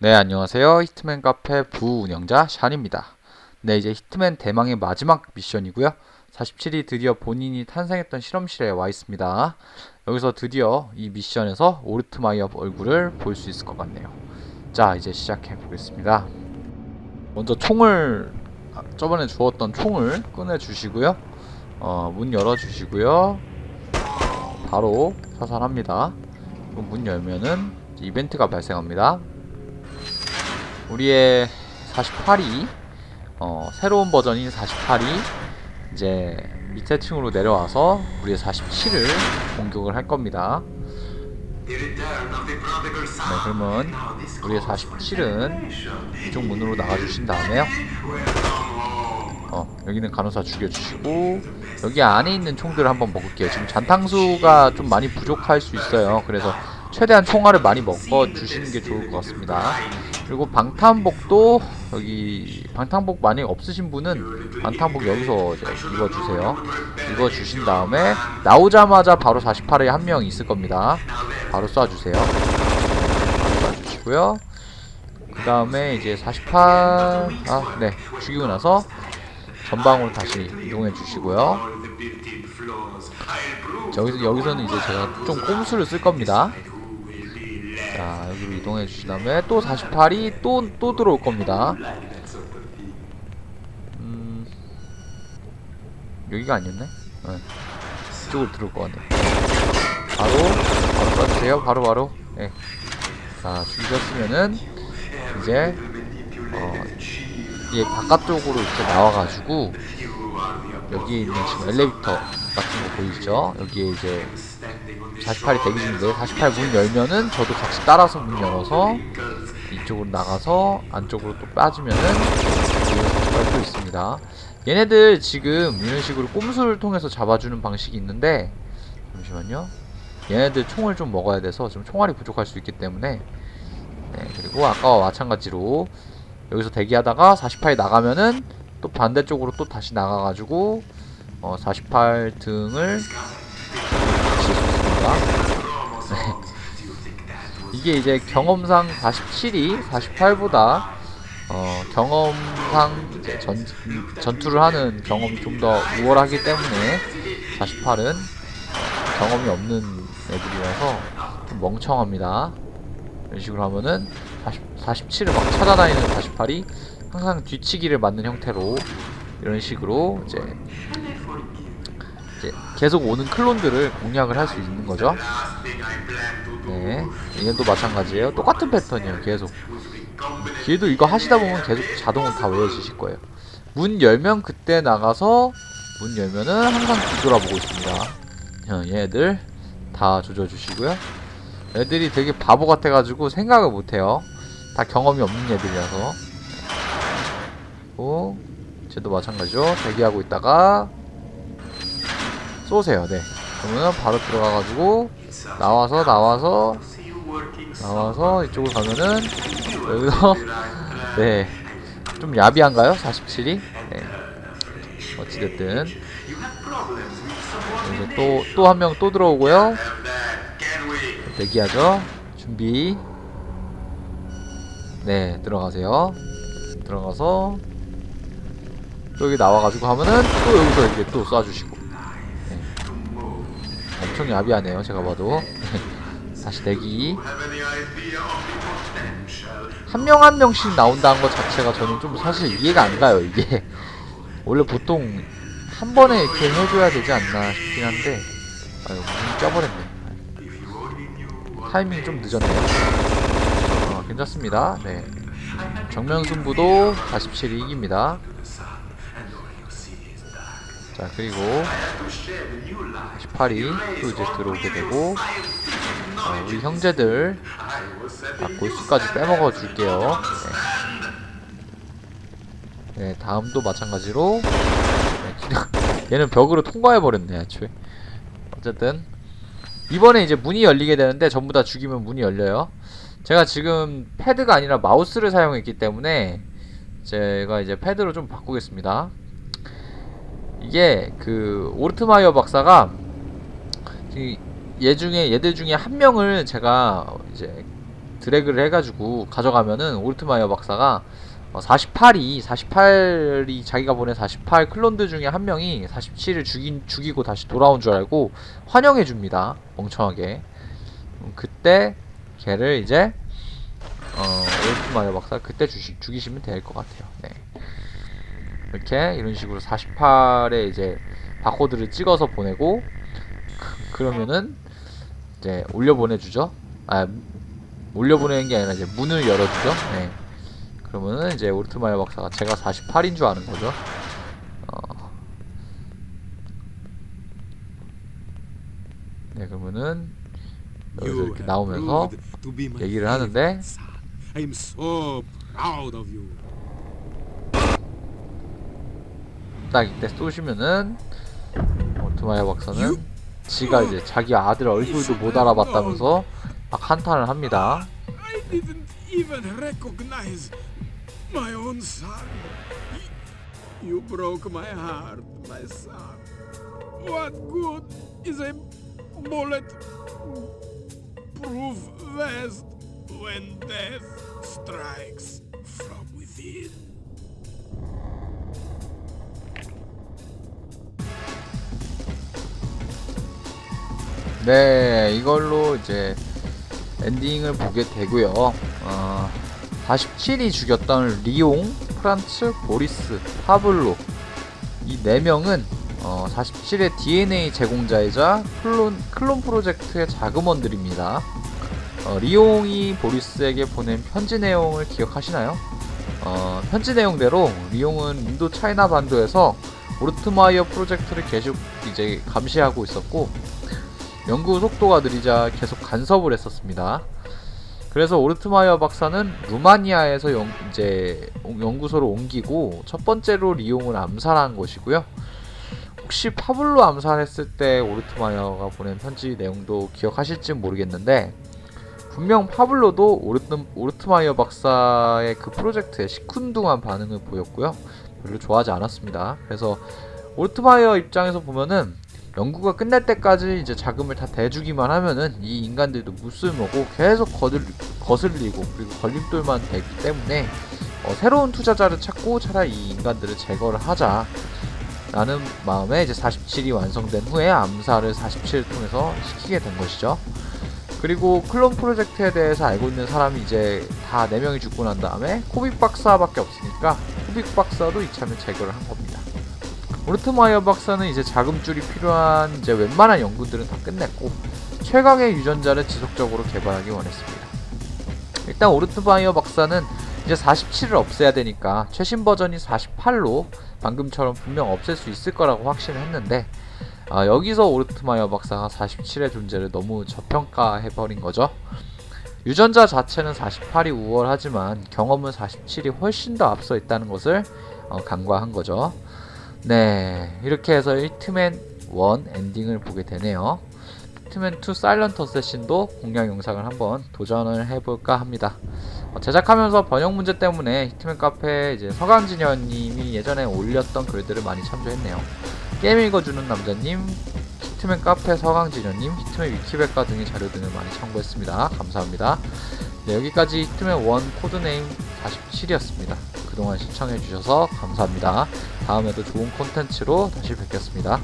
네, 안녕하세요. 히트맨 카페 부운영자 샨입니다. 네, 이제 히트맨 대망의 마지막 미션이고요. 47이 드디어 본인이 탄생했던 실험실에 와 있습니다. 여기서 드디어 이 미션에서 오르트마이어 얼굴을 볼 수 있을 것 같네요. 자, 이제 시작해 보겠습니다. 먼저 총을 아, 저번에 주었던 총을 꺼내 주시고요. 어, 문 열어 주시고요. 바로 사살합니다. 문 열면은 이벤트가 발생합니다. 우리의 48이 어, 새로운 버전인 48이 이제 밑에 층으로 내려와서 우리의 47을 공격을 할 겁니다. 네, 그러면 우리의 47은 이쪽 문으로 나가주신 다음에요. 어, 여기는 간호사 죽여주시고 여기 안에 있는 총들을 한번 먹을게요. 지금 잔탕수가 좀 많이 부족할 수 있어요. 그래서 최대한 총알을 많이 먹어 주시는 게 좋을 것 같습니다. 그리고 방탄복도 여기 방탄복 많이 없으신 분은 방탄복 여기서 이제 입어 주세요. 입어 주신 다음에 나오자마자 바로 48에 한 명 있을 겁니다. 바로 쏴 주세요. 바로 쏴주시고요. 그 다음에 이제 48, 아, 네. 죽이고 나서 전방으로 다시 이동해 주시고요. 자, 여기서, 여기서는 이제 제가 좀 꼼수를 쓸 겁니다. 자, 여기로 이동해 주신 다음에 또 48이 또, 또 들어올 겁니다. 음, 여기가 아니었네? 네. 이쪽으로 들어올 것 같네. 바로, 바로 쏴주세요. 바로, 바로. 네. 자, 죽이셨으면은, 이제, 어, 이게 바깥쪽으로 이렇게 나와가지고, 여기에 있는 지금 엘리베이터 같은 거 보이시죠? 여기에 이제 48이 대기 중인데 48 문 열면은 저도 같이 따라서 문 열어서 이쪽으로 나가서 안쪽으로 또 빠지면은 여기에 48도 있습니다. 얘네들 지금 이런 식으로 꼼수를 통해서 잡아주는 방식이 있는데 잠시만요. 얘네들 총을 좀 먹어야 돼서 좀 총알이 부족할 수 있기 때문에 네, 그리고 아까와 마찬가지로 여기서 대기하다가 48이 나가면은 또 반대쪽으로 또 다시 나가가지고 어, 48 등을 네. 이게 이제 경험상 47이 48보다 어, 경험상 전, 전투를 하는 경험이 좀 더 우월하기 때문에 48은 경험이 없는 애들이라서 좀 멍청합니다. 이런 식으로 하면은 40, 47을 막 찾아다니는 48이 항상 뒤치기를 맞는 형태로 이런 식으로 이제, 이제 계속 오는 클론들을 공략을 할 수 있는 거죠. 네, 얘도 마찬가지예요. 똑같은 패턴이에요. 계속. 뒤에도 이거 하시다 보면 계속 자동으로 다 외워지실 거예요. 문 열면 그때 나가서 문 열면은 항상 뒤돌아보고 있습니다. 어, 얘네들 다 조져주시고요. 애들이 되게 바보 같아가지고 생각을 못해요. 다 경험이 없는 애들이라서. 고 쟤도 마찬가지죠. 대기하고 있다가 쏘세요. 네. 그러면 바로 들어가가지고 나와서 나와서 나와서 이쪽으로 가면은 여기서 네. 좀 야비한가요? 47이? 네. 어찌됐든 이제 또 또 한 명 또 들어오고요. 대기하죠. 준비. 네, 들어가세요. 들어가서 또 여기 나와가지고 하면은 또 여기서 이제 또 쏴주시고. 네. 엄청 야비하네요, 제가 봐도. 다시 대기. 한 명 한 명씩 나온다는 것 자체가 저는 좀 사실 이해가 안 가요, 이게. 원래 보통 한 번에 이렇게 해줘야 되지 않나 싶긴 한데, 아유, 문 껴버렸네. 타이밍이 좀 늦었네요. 어, 괜찮습니다. 네. 정면 승부도 47이 이깁니다. 자, 그리고 18이 또 이제 들어오게 되고, 어, 우리 형제들 아, 골수까지 빼먹어 줄게요. 네. 네, 다음도 마찬가지로 네, 그냥 얘는 벽으로 통과해 버렸네, 애초에. 어쨌든 이번에 이제 문이 열리게 되는데 전부 다 죽이면 문이 열려요. 제가 지금 패드가 아니라 마우스를 사용했기 때문에 제가 이제 패드로 좀 바꾸겠습니다. 이게 그 오르트마이어 박사가 이얘 중에 얘들 중에 한 명을 제가 이제 드래그를 해가지고 가져가면은 오르트마이어 박사가 어, 48이 48이 자기가 보낸 48 클론들 중에 한 명이 47을 죽인 죽이고 다시 돌아온 줄 알고 환영해 줍니다. 멍청하게. 음, 그때 걔를 이제 어, 오르트마이어 박사 그때 주시, 죽이시면 될 것 같아요. 네. 이렇게 이런 식으로 48에 이제 바코드를 찍어서 보내고 그- 그러면은 이제 올려 보내주죠. 아 올려 보내는 게 아니라 이제 문을 열어주죠. 네. 그러면은 이제 오르트마이어 박사가 제가 48인 줄 아는 거죠. 어. 네 그러면은 여기서 이렇게 나오면서 얘기를 하는데 딱 이때 쏘시면은 오르트마이어 박사는 지가 이제 자기 아들 얼굴도 못 알아봤다면서 막 한탄을 합니다. When death strikes from within? 네, 이걸로 이제 엔딩을 보게 되고요. 어, 47이 죽였던 리옹, 프란츠, 보리스, 파블로 이 네 명은 어, 47의 DNA 제공자이자 클론, 클론 프로젝트의 자금원들입니다. 어, 리옹이 보리스에게 보낸 편지 내용을 기억하시나요? 어, 편지 내용대로 리옹은 인도 차이나 반도에서 오르트마이어 프로젝트를 계속 이제 감시하고 있었고 연구 속도가 느리자 계속 간섭을 했었습니다. 그래서 오르트마이어 박사는 루마니아에서 연, 이제 연구소를 옮기고 첫 번째로 리옹을 암살한 것이고요. 혹시 파블로 암살했을 때 오르트마이어가 보낸 편지 내용도 기억하실지 모르겠는데 분명 파블로도 오르트, 오르트마이어 박사의 그 프로젝트에 시큰둥한 반응을 보였고요. 별로 좋아하지 않았습니다. 그래서 오르트마이어 입장에서 보면은 연구가 끝날 때까지 이제 자금을 다 대주기만 하면은 이 인간들도 무쓸모고 계속 거들, 거슬리고 그리고 걸림돌만 되기 때문에 어, 새로운 투자자를 찾고 차라리 이 인간들을 제거를 하자 라는 마음에 이제 47이 완성된 후에 암살을 47을 통해서 시키게 된 것이죠. 그리고 클론 프로젝트에 대해서 알고 있는 사람이 이제 다 4명이 죽고 난 다음에 코빅 박사밖에 없으니까 코빅 박사도 이참에 제거를 한 겁니다. 오르트마이어 박사는 이제 자금줄이 필요한 이제 웬만한 연구들은 다 끝냈고 최강의 유전자를 지속적으로 개발하기 원했습니다. 일단 오르트마이어 박사는 이제 47을 없애야 되니까 최신 버전이 48로 방금처럼 분명 없앨 수 있을 거라고 확신을 했는데 아, 여기서 오르트마이어 박사가 47의 존재를 너무 저평가해 버린 거죠. 유전자 자체는 48이 우월하지만 경험은 47이 훨씬 더 앞서 있다는 것을 어, 간과한 거죠. 네, 이렇게 해서 히트맨 1 엔딩을 보게 되네요. 히트맨 2 사일런트 어쌔신도 공략 영상을 한번 도전을 해볼까 합니다. 어, 제작하면서 번역 문제 때문에 히트맨 카페에 이제 서강진현님이 예전에 올렸던 글들을 많이 참조했네요. 게임 읽어주는 남자님, 히트맨 카페 서강진현님, 히트맨 위키백과 등의 자료 등을 많이 참고했습니다. 감사합니다. 네, 여기까지 히트맨 1 코드네임 47이었습니다. 그동안 시청해주셔서 감사합니다. 다음에도 좋은 콘텐츠로 다시 뵙겠습니다.